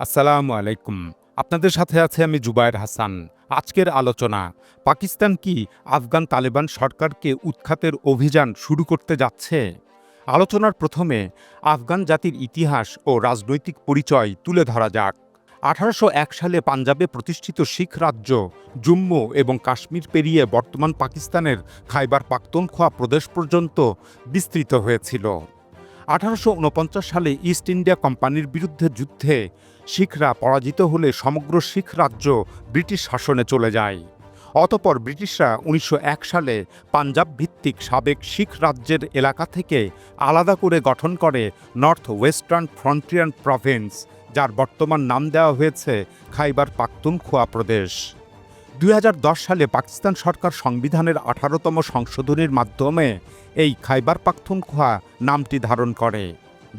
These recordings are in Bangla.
আসসালামু আলাইকুম। আপনাদের সাথে আছে আমি জুবায়ের হাসান। আজকের আলোচনা, পাকিস্তান কি আফগান তালেবান সরকারকে উৎখাতের অভিযান শুরু করতে যাচ্ছে? আলোচনার প্রথমে আফগান জাতির ইতিহাস ও রাজনৈতিক পরিচয় তুলে ধরা যাক। আঠারোশো এক সালে পাঞ্জাবে প্রতিষ্ঠিত শিখ রাজ্য জম্মু এবং কাশ্মীর পেরিয়ে বর্তমান পাকিস্তানের খাইবার পাখতুনখোয়া প্রদেশ পর্যন্ত বিস্তৃত হয়েছিল। আঠারোশো উনপঞ্চাশ সালে ইস্ট ইন্ডিয়া কোম্পানির বিরুদ্ধে যুদ্ধে শিখরা পরাজিত হলে সমগ্র শিখ রাজ্য ব্রিটিশ শাসনে চলে যায়। অতপর ব্রিটিশরা উনিশশো এক সালে পাঞ্জাব ভিত্তিক সাবেক শিখ রাজ্যের এলাকা থেকে আলাদা করে গঠন করে নর্থ ওয়েস্টার্ন ফ্রন্টিয়ার প্রভিন্স, যার বর্তমান নাম দেওয়া হয়েছে খাইবার পাখতুনখোয়া প্রদেশ। দুই হাজার দশ সালে পাকিস্তান সরকার সংবিধানের আঠারোতম সংশোধনীর মাধ্যমে এই খাইবার পাখতুনখোয়া নামটি ধারণ করে।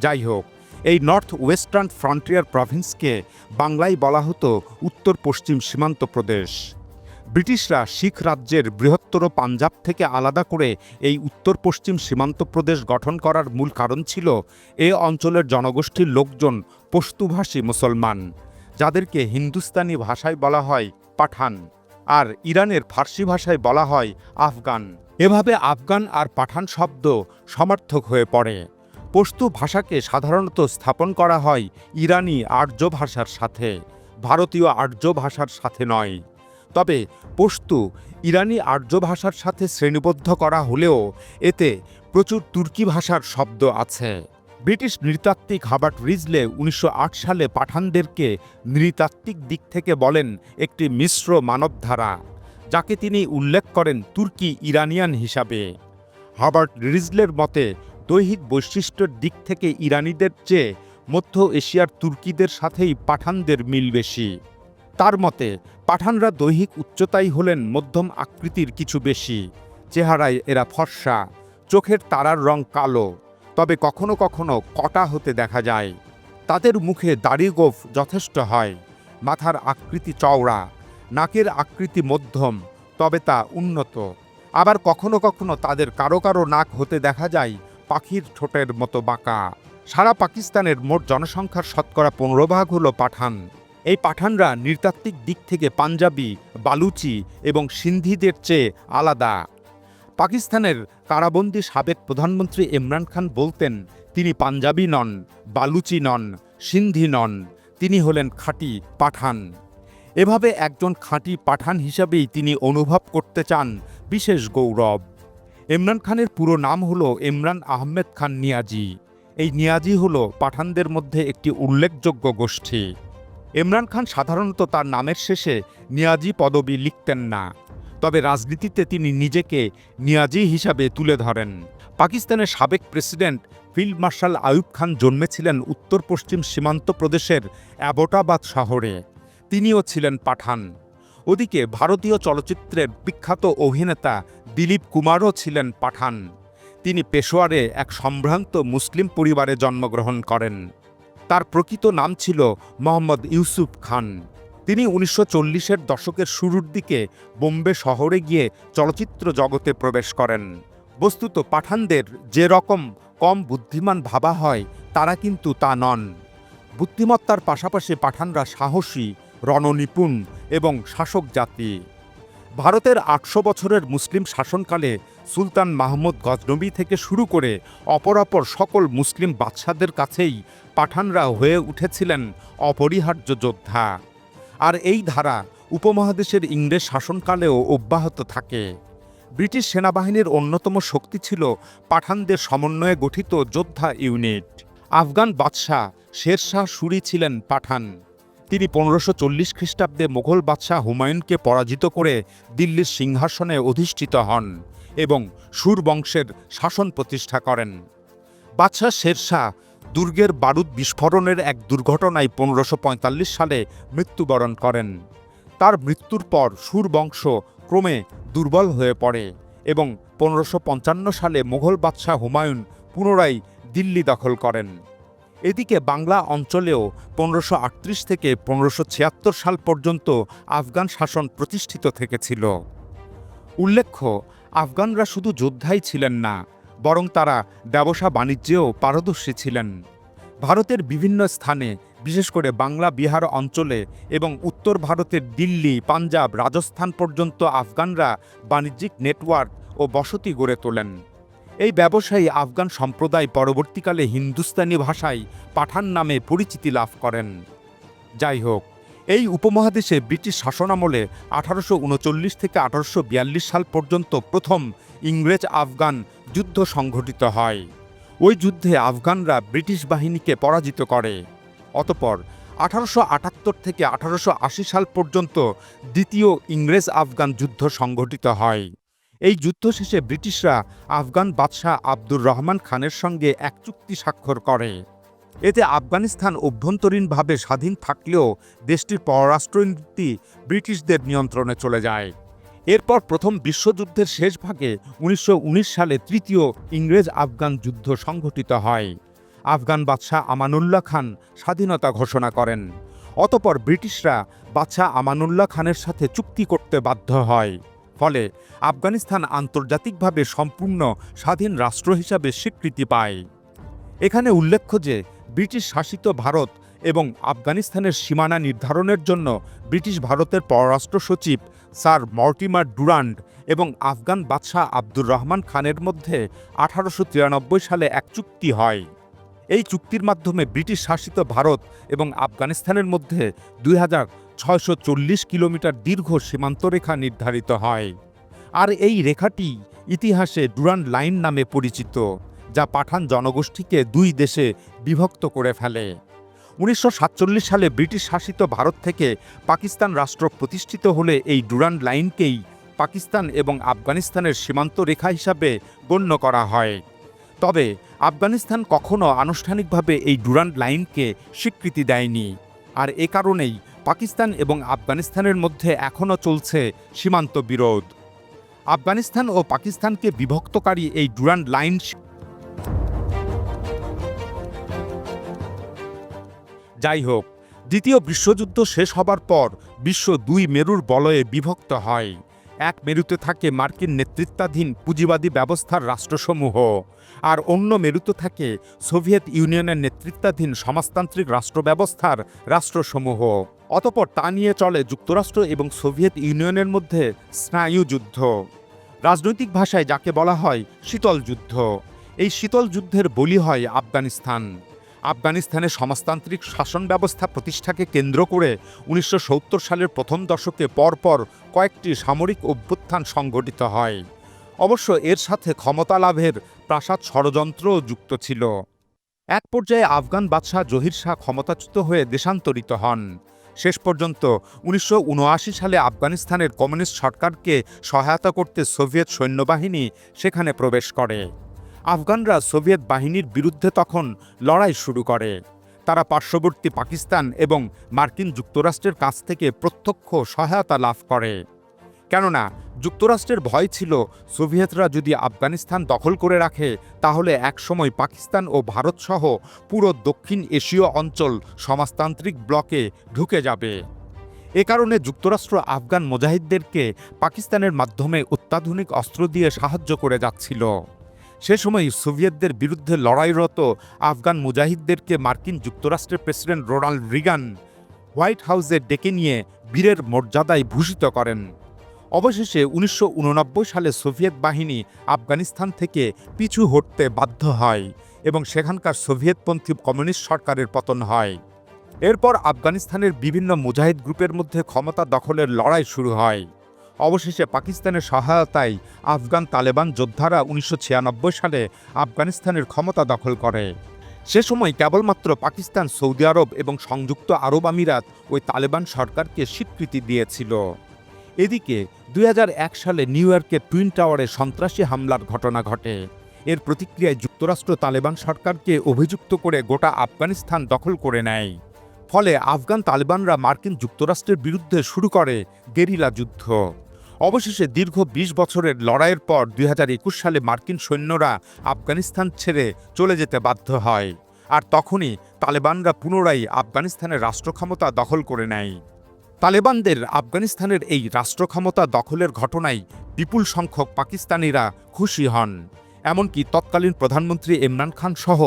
যাই হোক এই নর্থ ওয়েস্টার্ন ফ্রন্টিয়ার প্রভিন্সকে বাংলায় বলা হতো উত্তর পশ্চিম সীমান্ত প্রদেশ। ব্রিটিশরা শিখ রাজ্যের বৃহত্তর পাঞ্জাব থেকে আলাদা করে এই উত্তর পশ্চিম সীমান্ত প্রদেশ গঠন করার মূল কারণ ছিল এ অঞ্চলের জনগোষ্ঠীর লোকজন পশতুভাষী মুসলমান, যাদেরকে হিন্দুস্তানি ভাষায় বলা হয় পাঠান আর ইরানের ফার্সি ভাষায় বলা হয় আফগান। এভাবে আফগান আর পাঠান শব্দ সমার্থক হয়ে পড়ে। পশতু ভাষাকে সাধারণত স্থাপন করা হয় ইরানি আর্য ভাষার সাথে, ভারতীয় আর্য ভাষার সাথে নয়। তবে পশতু ইরানি আর্য ভাষার সাথে শ্রেণীবদ্ধ করা হলেও এতে প্রচুর তুর্কি ভাষার শব্দ আছে। ব্রিটিশ নৃতাত্ত্বিক হাবার্ট রিজলে উনিশশো আট সালে পাঠানদেরকে নৃতাত্ত্বিক দিক থেকে বলেন একটি মিশ্র মানবধারা, যাকে তিনি উল্লেখ করেন তুর্কি ইরানিয়ান হিসাবে। হাবার্ট রিজলের মতে দৈহিক বৈশিষ্ট্যের দিক থেকে ইরানিদের চেয়ে মধ্য এশিয়ার তুর্কিদের সাথেই পাঠানদের মিল বেশি। তার মতে, পাঠানরা দৈহিক উচ্চতাই হলেন মধ্যম আকৃতির কিছু বেশি। চেহারায় এরা ফর্সা, চোখের তারার রং কালো, তবে কখনো কখনো কটা হতে দেখা যায়। তাদের মুখে দাড়ি গোফ যথেষ্ট হয়, মাথার আকৃতি চওড়া, নাকের আকৃতি মধ্যম, তবে তা উন্নত। আবার কখনো কখনো তাদের কারও কারও নাক হতে দেখা যায় পাখির ঠোঁটের মতো বাঁকা। সারা পাকিস্তানের মোট জনসংখ্যার শতকরা পনেরো ভাগ হল পাঠান। এই পাঠানরা নৃতাত্ত্বিক দিক থেকে পাঞ্জাবি, বালুচি এবং সিন্ধিদের চেয়ে আলাদা। পাকিস্তানের কারাবন্দী সাবেক প্রধানমন্ত্রী ইমরান খান বলতেন, তিনি পাঞ্জাবি নন, বালুচি নন, সিন্ধি নন। তিনি হলেন খাঁটি পাঠান। এভাবে একজন খাঁটি পাঠান হিসাবেই তিনি অনুভব করতে চান বিশেষ গৌরব। ইমরান খানের পুরো নাম হল ইমরান আহমেদ খান নিয়াজি। এই নিয়াজি হল পাঠানদের মধ্যে একটি উল্লেখযোগ্য গোষ্ঠী। ইমরান খান সাধারণত তার নামের শেষে নিয়াজি পদবি লিখতেন না, তবে রাজনীতিতে তিনি নিজেকে নিয়াজি হিসাবে তুলে ধরেন। পাকিস্তানের সাবেক president field marshal Ayub Khan জন্মেছিলেন উত্তর পশ্চিম সীমান্ত প্রদেশের অ্যাবোটাবাদ শহরে। তিনিও ছিলেন পাঠান। ওদিকে ভারতীয় চলচ্চিত্রের বিখ্যাত অভিনেতা দিলীপ কুমারও ছিলেন পাঠান। তিনি পেশোয়ারে এক সম্ভ্রান্ত মুসলিম পরিবারে জন্মগ্রহণ করেন। তার প্রকৃত নাম ছিল মোহাম্মদ ইউসুফ খান। তিনি উনিশশো চল্লিশের দশকের শুরুর দিকে বোম্বে শহরে গিয়ে চলচ্চিত্র জগতে প্রবেশ করেন। বস্তুত পাঠানদের যে রকম কম বুদ্ধিমান ভাবা হয়, তারা কিন্তু তা নন। বুদ্ধিমত্তার পাশাপাশি পাঠানরা সাহসী, রণনিপুণ এবং শাসক জাতি। ভারতের আটশো বছরের মুসলিম শাসনকালে সুলতান মাহমুদ গজনবী থেকে শুরু করে অপরাপর সকল মুসলিম বাদশাদের কাছেই পাঠানরা হয়ে উঠেছিলেন অপরিহার্য যোদ্ধা। আর এই ধারা উপমহাদেশের ইংরেজ শাসনকালেও অব্যাহত থাকে। ব্রিটিশ সেনাবাহিনীর অন্যতম শক্তি ছিল পাঠানদের সমন্বয়ে গঠিত যোদ্ধা ইউনিট। আফগান বাদশাহ শেরশাহ সুরি ছিলেন পাঠান। তিনি পনেরোশো চল্লিশ খ্রিস্টাব্দে মোগল বাদশাহ হুমায়ুনকে পরাজিত করে দিল্লির সিংহাসনে অধিষ্ঠিত হন এবং সুর বংশের শাসন প্রতিষ্ঠা করেন। বাদশাহ শেরশাহ দুর্গের বারুদ বিস্ফোরণের এক দুর্ঘটনায় পনেরোশো সালে মৃত্যুবরণ করেন। তার মৃত্যুর পর সুর বংশ ক্রমে দুর্বল হয়ে পড়ে এবং পনেরোশো সালে মোঘল বাদশাহ হুমায়ুন পুনরায় দিল্লি দখল করেন। এদিকে বাংলা অঞ্চলেও পনেরোশো থেকে পনেরোশো সাল পর্যন্ত আফগান শাসন প্রতিষ্ঠিত থেকেছিল। উল্লেখ্য, আফগানরা শুধু যোদ্ধাই ছিলেন না, বরং তারা ব্যবসা বাণিজ্যেও পারদর্শী ছিলেন। ভারতের বিভিন্ন স্থানে, বিশেষ করে বাংলা বিহার অঞ্চলে এবং উত্তর ভারতের দিল্লি, পাঞ্জাব, রাজস্থান পর্যন্ত আফগানরা বাণিজ্যিক নেটওয়ার্ক ও বসতি গড়ে তোলেন। এই ব্যবসায়ী আফগান সম্প্রদায় পরবর্তীকালে হিন্দুস্তানি ভাষায় পাঠান নামে পরিচিতি লাভ করেন। যাই হোক, এই উপমহাদেশে ব্রিটিশ শাসনামলে আঠারোশো উনচল্লিশ থেকে আঠারোশো বিয়াল্লিশ সাল পর্যন্ত প্রথম ইংরেজ আফগান যুদ্ধ সংঘটিত হয়। ওই যুদ্ধে আফগানরা ব্রিটিশ বাহিনীকে পরাজিত করে। অতপর আঠারোশো আটাত্তর থেকে আঠারোশো আশি সাল পর্যন্ত দ্বিতীয় ইংরেজ আফগান যুদ্ধ সংঘটিত হয়। এই যুদ্ধ শেষে ব্রিটিশরা আফগান বাদশাহ আব্দুর রহমান খানের সঙ্গে এক চুক্তি স্বাক্ষর করে। এতে আফগানিস্তান অভ্যন্তরীণভাবে স্বাধীন থাকলেও দেশটির পররাষ্ট্রনীতি ব্রিটিশদের নিয়ন্ত্রণে চলে যায়। এরপর প্রথম বিশ্বযুদ্ধের শেষ ভাগে উনিশশো উনিশ সালে তৃতীয় ইংরেজ আফগান যুদ্ধ সংঘটিত হয়। আফগান বাদশাহ আমানুল্লাহ খান স্বাধীনতা ঘোষণা করেন। অতপর ব্রিটিশরা বাদশাহ আমানুল্লাহ খানের সাথে চুক্তি করতে বাধ্য হয়। ফলে আফগানিস্তান আন্তর্জাতিকভাবে সম্পূর্ণ স্বাধীন রাষ্ট্র হিসাবে স্বীকৃতি পায়। এখানে উল্লেখ্য যে, ব্রিটিশ শাসিত ভারত এবং আফগানিস্তানের সীমানা নির্ধারণের জন্য ব্রিটিশ ভারতের পররাষ্ট্র সচিব স্যার মর্টিমার ডুরান্ড এবং আফগান বাদশাহ আব্দুর রহমান খানের মধ্যে আঠারোশো তিরানব্বই সালে এক চুক্তি হয়। এই চুক্তির মাধ্যমে ব্রিটিশ শাসিত ভারত এবং আফগানিস্তানের মধ্যে দুই হাজার ছয়শো চল্লিশ কিলোমিটার দীর্ঘ সীমান্তরেখা নির্ধারিত হয়। আর এই রেখাটি ইতিহাসে ডুরান্ড লাইন নামে পরিচিত, যা পাঠান জনগোষ্ঠীকে দুই দেশে বিভক্ত করে ফেলে। উনিশশো সাতচল্লিশ সালে ব্রিটিশ শাসিত ভারত থেকে পাকিস্তান রাষ্ট্র প্রতিষ্ঠিত হলে এই ডুরান্ড লাইনকেই পাকিস্তান এবং আফগানিস্তানের সীমান্ত রেখা হিসাবে গণ্য করা হয়। তবে আফগানিস্তান কখনো আনুষ্ঠানিকভাবে এই ডুরান্ড লাইনকে স্বীকৃতি দেয়নি। আর এ কারণেই পাকিস্তান এবং আফগানিস্তানের মধ্যে এখনও চলছে সীমান্ত বিরোধ। আফগানিস্তান ও পাকিস্তানকে বিভক্তকারী এই ডুরান্ড লাইন যাই হোক, দ্বিতীয় বিশ্বযুদ্ধ শেষ হবার পর বিশ্ব দুই মেরুর বলয়ে বিভক্ত হয়। এক মেরুতে থাকে মার্কিন নেতৃত্বাধীন পুঁজিবাদী ব্যবস্থার রাষ্ট্রসমূহ। আর অন্য মেরুতে থাকে সোভিয়েত ইউনিয়নের নেতৃত্বাধীন সমাজতান্ত্রিক রাষ্ট্র ব্যবস্থার রাষ্ট্রসমূহ। অতপর তা নিয়ে চলে যুক্তরাষ্ট্র এবং সোভিয়েত ইউনিয়নের মধ্যে স্নায়ু যুদ্ধ। রাজনৈতিক ভাষায় যাকে বলা হয় শীতল যুদ্ধ। এই শীতল যুদ্ধের বলি হয় আফগানিস্তান। আফগানিস্তানের সমাজতান্ত্রিক শাসন ব্যবস্থা প্রতিষ্ঠাকে কেন্দ্র করে উনিশশো সত্তর সালের প্রথম দশকে পরপর কয়েকটি সামরিক অভ্যুত্থান সংঘটিত হয়। অবশ্য এর সাথে ক্ষমতা লাভের প্রাসাদ ষড়যন্ত্রও যুক্ত ছিল। এক পর্যায়ে আফগান বাদশাহ জহির শাহ ক্ষমতাচ্যুত হয়ে দেশান্তরিত হন। শেষ পর্যন্ত উনিশশো উনআশি সালে আফগানিস্তানের কমিউনিস্ট সরকারকে সহায়তা করতে সোভিয়েত সৈন্যবাহিনী সেখানে প্রবেশ করে। আফগানরা সোভিয়েত বাহিনীর বিরুদ্ধে তখন লড়াই শুরু করে। তারা পার্শ্ববর্তী পাকিস্তান এবং মার্কিন যুক্তরাষ্ট্রের কাছ থেকে প্রত্যক্ষ সহায়তা লাভ করে। কেননা, যুক্তরাষ্ট্রের ভয় ছিল সোভিয়েতরা যদি আফগানিস্তান দখল করে রাখে, তাহলে একসময় পাকিস্তান ও ভারতসহ পুরো দক্ষিণ এশীয় অঞ্চল সমাজতান্ত্রিক ব্লকে ঢুকে যাবে। এ কারণে যুক্তরাষ্ট্র আফগান মুজাহিদদেরকে পাকিস্তানের মাধ্যমে অত্যাধুনিক অস্ত্র দিয়ে সাহায্য করে যাচ্ছিল। সে সময় সোভিয়েতদের বিরুদ্ধে লড়াইরত আফগান মুজাহিদদেরকে মার্কিন যুক্তরাষ্ট্রের প্রেসিডেন্ট রোনাল্ড রিগান হোয়াইট হাউসে ডেকে নিয়ে বীরের মর্যাদায় ভূষিত করেন। অবশেষে উনিশশো উননব্বই সালে সোভিয়েত বাহিনী আফগানিস্তান থেকে পিছু হটতে বাধ্য হয় এবং সেখানকার সোভিয়েতপন্থী কমিউনিস্ট সরকারের পতন হয়। এরপর আফগানিস্তানের বিভিন্ন মুজাহিদ গ্রুপের মধ্যে ক্ষমতা দখলের লড়াই শুরু হয়। অবশেষে পাকিস্তানের সহায়তায় আফগান তালেবান যোদ্ধারা উনিশশো ছিয়ানব্বই সালে আফগানিস্তানের ক্ষমতা দখল করে। সে সময় কেবলমাত্র পাকিস্তান, সৌদি আরব এবং সংযুক্ত আরব আমিরাত ওই তালেবান সরকারকে স্বীকৃতি দিয়েছিল। এদিকে দুই হাজার এক সালে নিউ ইয়র্কের টুইন টাওয়ারে সন্ত্রাসী হামলার ঘটনা ঘটে। এর প্রতিক্রিয়ায় যুক্তরাষ্ট্র তালেবান সরকারকে অভিযুক্ত করে গোটা আফগানিস্তান দখল করে নেয়। ফলে আফগান তালেবানরা মার্কিন যুক্তরাষ্ট্রের বিরুদ্ধে শুরু করে গেরিলা যুদ্ধ। অবশেষে দীর্ঘ ২০ বছরের লড়াইয়ের পর দুই হাজার একুশ সালে মার্কিন সৈন্যরা আফগানিস্তান ছেড়ে চলে যেতে বাধ্য হয়। আর তখনই তালেবানরা পুনরায় আফগানিস্তানের রাষ্ট্রক্ষমতা দখল করে নেয়। তালেবানদের আফগানিস্তানের এই রাষ্ট্র ক্ষমতা দখলের ঘটনায় বিপুল সংখ্যক পাকিস্তানিরা খুশি হন। এমনকি তৎকালীন প্রধানমন্ত্রী ইমরান খান সহ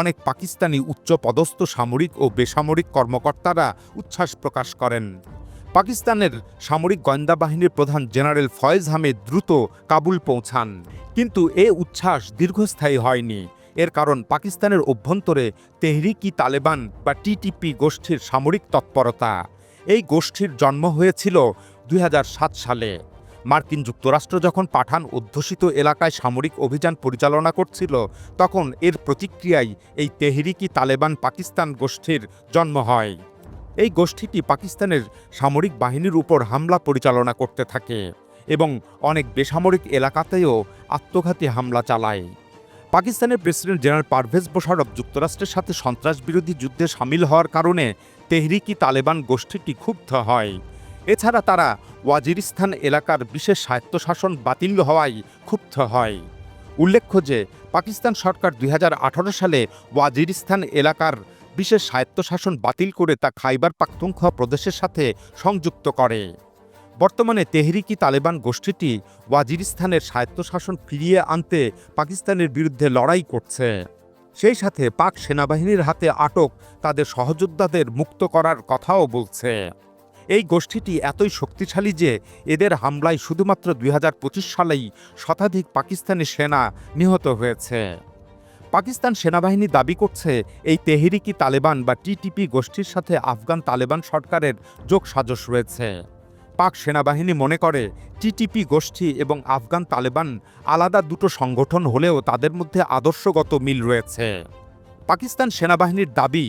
অনেক পাকিস্তানি উচ্চ পদস্থ সামরিক ও বেসামরিক কর্মকর্তারা উচ্ছ্বাস প্রকাশ করেন। পাকিস্তানের সামরিক গোয়েন্দা বাহিনীর প্রধান জেনারেল ফয়েজ আহমেদ দ্রুত কাবুল পৌঁছান। কিন্তু এ উচ্ছ্বাস দীর্ঘস্থায়ী হয়নি। এর কারণ পাকিস্তানের অভ্যন্তরে তেহরিকি তালেবান বা টিটিপি গোষ্ঠীর সামরিক তৎপরতা। এই গোষ্ঠীর জন্ম হয়েছিল দুই হাজার সাত সালে। মার্কিন যুক্তরাষ্ট্র যখন পাঠান অধ্যুষিত এলাকায় সামরিক অভিযান পরিচালনা করছিল, তখন এর প্রতিক্রিয়ায় এই তেহরিকি তালেবান পাকিস্তান গোষ্ঠীর জন্ম হয়। এই গোষ্ঠীটি পাকিস্তানের সামরিক বাহিনীর উপর হামলা পরিচালনা করতে থাকে এবং অনেক বেসামরিক এলাকাতেও আত্মঘাতী হামলা চালায়। পাকিস্তানের প্রেসিডেন্ট জেনারেল পারভেজ মোশারফ যুক্তরাষ্ট্রের সাথে সন্ত্রাস বিরোধী যুদ্ধে সামিল হওয়ার কারণে তেহরিকি তালেবান গোষ্ঠীটি ক্ষুব্ধ হয়। এছাড়া তারা ওয়াজিরিস্তান এলাকার বিশেষ স্বায়ত্তশাসন বাতিল হওয়ায় ক্ষুব্ধ হয়। উল্লেখ্য যে, পাকিস্তান সরকার দুই হাজার আঠারো সালে ওয়াজিরিস্তান এলাকার বিশেষ স্বায়ত্তশাসন বাতিল করে তা খাইবার পাখতুনখোয়া প্রদেশের সাথে সংযুক্ত করে। বর্তমানে তেহরিকি তালেবান গোষ্ঠীটি ওয়াজিরিস্তানের স্বায়ত্তশাসন ফিরিয়ে আনতে পাকিস্তানের বিরুদ্ধে লড়াই করছে। সেই সাথে পাক সেনাবাহিনীর হাতে আটক তাদের সহযোদ্ধাদের মুক্ত করার কথাও বলছে। এই গোষ্ঠীটি এতই শক্তিশালী যে এদের হামলায় শুধুমাত্র দুই হাজার পঁচিশ সালেই শতাধিক পাকিস্তানি সেনা নিহত হয়েছে। পাকিস্তান সেনাবাহিনী দাবি করছে, এই তেহরিকি তালেবান বা টিটিপি গোষ্ঠীর সাথে আফগান তালেবান সরকারের যোগসাজশ রয়েছে। পাক সেনাবাহিনী মনে করে টিটিপি গোষ্ঠী এবং আফগান তালেবান আলাদা দুটো সংগঠন হলেও তাদের মধ্যে আদর্শগত মিল রয়েছে। পাকিস্তান সেনাবাহিনীর দাবি,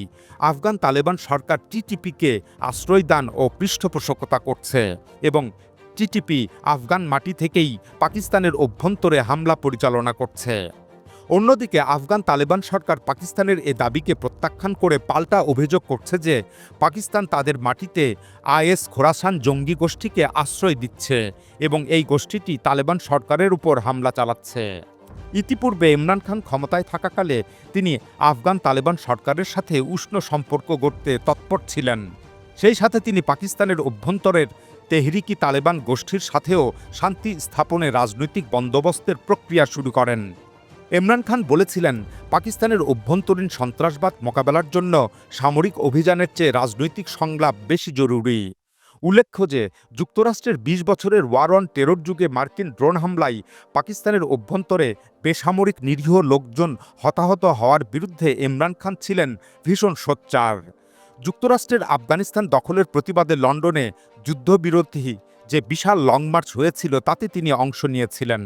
আফগান তালেবান সরকার টিটিপিকে আশ্রয়দান ও পৃষ্ঠপোষকতা করছে এবং টিটিপি আফগান মাটি থেকেই পাকিস্তানের অভ্যন্তরে হামলা পরিচালনা করছে। অন্যদিকে আফগান তালেবান সরকার পাকিস্তানের এ দাবিকে প্রত্যাখ্যান করে পাল্টা অভিযোগ করছে যে পাকিস্তান তাদের মাটিতে আইএস খোরাসান জঙ্গি গোষ্ঠীকে আশ্রয় দিচ্ছে এবং এই গোষ্ঠীটি তালেবান সরকারের উপর হামলা চালাচ্ছে। ইতিপূর্বে ইমরান খান ক্ষমতায় থাকাকালে তিনি আফগান তালেবান সরকারের সাথে উষ্ণ সম্পর্ক গড়তে তৎপর ছিলেন। সেই সাথে তিনি পাকিস্তানের অভ্যন্তরের তেহরিকি তালেবান গোষ্ঠীর সাথেও শান্তি স্থাপনে রাজনৈতিক বন্দোবস্তের প্রক্রিয়া শুরু করেন। ইমরান খান বলেছিলেন, পাকিস্তানের অভ্যন্তরীণ সন্ত্রাসবাদ মোকাবেলার জন্য সামরিক অভিযানের চেয়ে রাজনৈতিক সংলাপ বেশি জরুরি। উল্লেখ্য যে, যুক্তরাষ্ট্রের ২০ বছরের ওয়ার অন টেরর যুগে মার্কিন ড্রোন হামলায় পাকিস্তানের অভ্যন্তরে বেসামরিক নিরীহ লোকজন হতাহত হওয়ার বিরুদ্ধে ইমরান খান ছিলেন ভীষণ সোচ্চার। যুক্তরাষ্ট্রের আফগানিস্তান দখলের প্রতিবাদে লন্ডনে যুদ্ধবিরোধী যে বিশাল লং মার্চ হয়েছিল তাতে তিনি অংশ নিয়েছিলেন।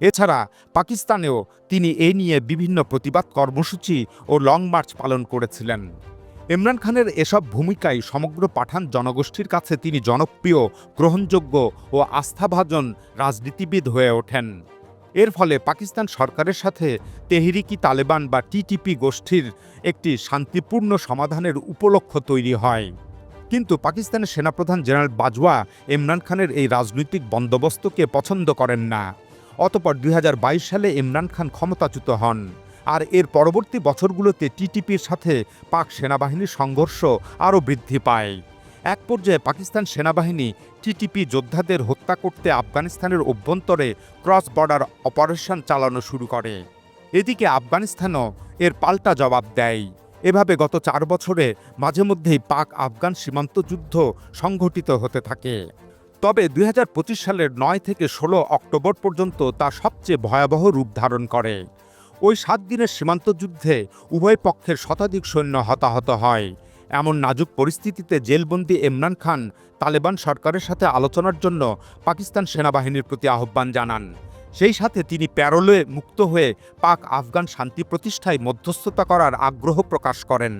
এছাড়া পাকিস্তানেও তিনি এ নিয়ে বিভিন্ন প্রতিবাদ কর্মসূচি ও লং মার্চ পালন করেছিলেন। ইমরান খানের এসব ভূমিকায় সমগ্র পাঠান জনগোষ্ঠীর কাছে তিনি জনপ্রিয়, গ্রহণযোগ্য ও আস্থাভাজন রাজনীতিবিদ হয়ে ওঠেন। এর ফলে পাকিস্তান সরকারের সাথে তেহরিকি তালেবান বা টিটিপি গোষ্ঠীর একটি শান্তিপূর্ণ সমাধানের উপলক্ষ তৈরি হয়। কিন্তু পাকিস্তানের সেনাপ্রধান জেনারেল বাজওয়া ইমরান খানের এই রাজনৈতিক বন্দোবস্তকে পছন্দ করেন না। অতপর দুই হাজার বাইশ সালে ইমরান খান ক্ষমতাচ্যুত হন। আর এর পরবর্তী বছরগুলোতে টিটিপির সাথে পাক সেনাবাহিনীর সংঘর্ষ আরও বৃদ্ধি পায়। এক পর্যায়ে পাকিস্তান সেনাবাহিনী টিটিপি যোদ্ধাদের হত্যা করতে আফগানিস্তানের অভ্যন্তরে ক্রস বর্ডার অপারেশন চালানো শুরু করে। এদিকে আফগানিস্তানও এর পাল্টা জবাব দেয়। এভাবে গত চার বছরে মাঝে মধ্যেই পাক আফগান সীমান্ত যুদ্ধ সংঘটিত হতে থাকে। তবে দুই হাজার পঁচিশ সালের নয় থেকে ষোলো অক্টোবর পর্যন্ত তা সবচেয়ে ভয়াবহ রূপ ধারণ করে। ওই সাত দিনের সীমান্ত যুদ্ধে উভয় পক্ষের শতাধিক সৈন্য হতাহত হয়। এমন নাজুক পরিস্থিতিতে জেলবন্দি ইমরান খান তালেবান সরকারের সাথে আলোচনার জন্য পাকিস্তান সেনাবাহিনীর প্রতি আহ্বান জানান। সেই সাথে তিনি প্যারোলে মুক্ত হয়ে পাক আফগান শান্তি প্রতিষ্ঠায় মধ্যস্থতা করার আগ্রহ প্রকাশ করেন।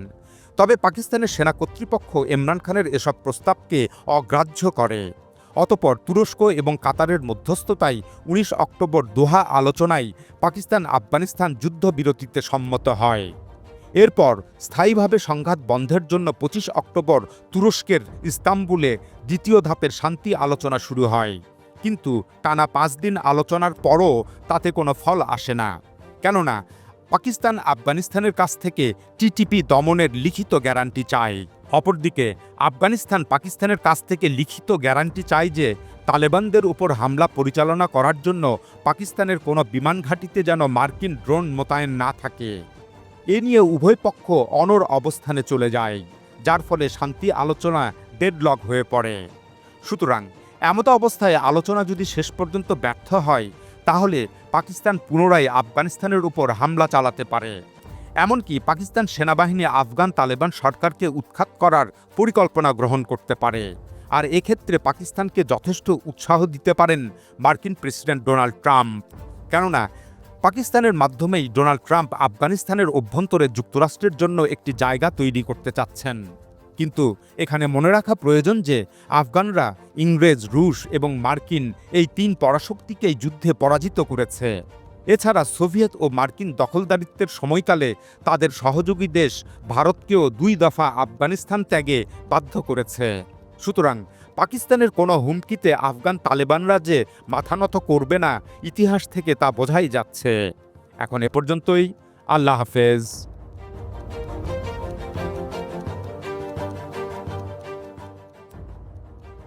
তবে পাকিস্তানের সেনা কর্তৃপক্ষ ইমরান খানের এসব প্রস্তাবকে অগ্রাহ্য করে। অতপর তুরস্ক এবং কাতারের মধ্যস্থতায় উনিশ অক্টোবর দোহা আলোচনায় পাকিস্তান আফগানিস্তান যুদ্ধবিরতিতে সম্মত হয়। এরপর স্থায়ীভাবে সংঘাত বন্ধের জন্য পঁচিশ অক্টোবর তুরস্কের ইস্তাম্বুলে দ্বিতীয় ধাপের শান্তি আলোচনা শুরু হয়। কিন্তু টানা পাঁচ দিন আলোচনার পরও তাতে কোনো ফল আসে না। কেননা, পাকিস্তান আফগানিস্তানের কাছ থেকে টিটিপি দমনের লিখিত গ্যারান্টি চায় অপরদিকে, আফগানিস্তান পাকিস্তানের কাছ থেকে লিখিত গ্যারান্টি চায় যে, তালেবানদের উপর হামলা পরিচালনা করার জন্য পাকিস্তানের কোনো বিমান ঘাঁটিতে যেন মার্কিন ড্রোন মোতায়েন না থাকে। এ নিয়ে উভয় পক্ষ অনর অবস্থানে চলে যায়, যার ফলে শান্তি আলোচনা ডেডলক হয়ে পড়ে। সুতরাং, এমতো অবস্থায় আলোচনা যদি শেষ পর্যন্ত ব্যর্থ হয়, তাহলে পাকিস্তান পুনরায় আফগানিস্তানের উপর হামলা চালাতে পারে। এমনকি পাকিস্তান সেনাবাহিনী আফগান তালেবান সরকারকে উৎখাত করার পরিকল্পনা গ্রহণ করতে পারে। আর এক্ষেত্রে পাকিস্তানকে যথেষ্ট উৎসাহ দিতে পারেন মার্কিন প্রেসিডেন্ট ডোনাল্ড ট্রাম্প। কেননা, পাকিস্তানের মাধ্যমেই ডোনাল্ড ট্রাম্প আফগানিস্তানের অভ্যন্তরে যুক্তরাষ্ট্রের জন্য একটি জায়গা তৈরি করতে চাচ্ছেন। কিন্তু এখানে মনে রাখা প্রয়োজন যে, আফগানরা ইংরেজ, রুশ এবং মার্কিন এই তিন পরাশক্তিকেই যুদ্ধে পরাজিত করেছে। এছাড়া সোভিয়েত ও মার্কিন দখলদারিত্বের সময়কালে তাদের সহযোগী দেশ ভারতকেও দুই দফা আফগানিস্তান ত্যাগে বাধ্য করেছে। সুতরাং পাকিস্তানের কোনো হুমকিতে আফগান তালেবানরা যে মাথা নত করবে না, ইতিহাস থেকে তা বোঝাই যাচ্ছে। এখন এ পর্যন্তই, আল্লাহ হাফেজ।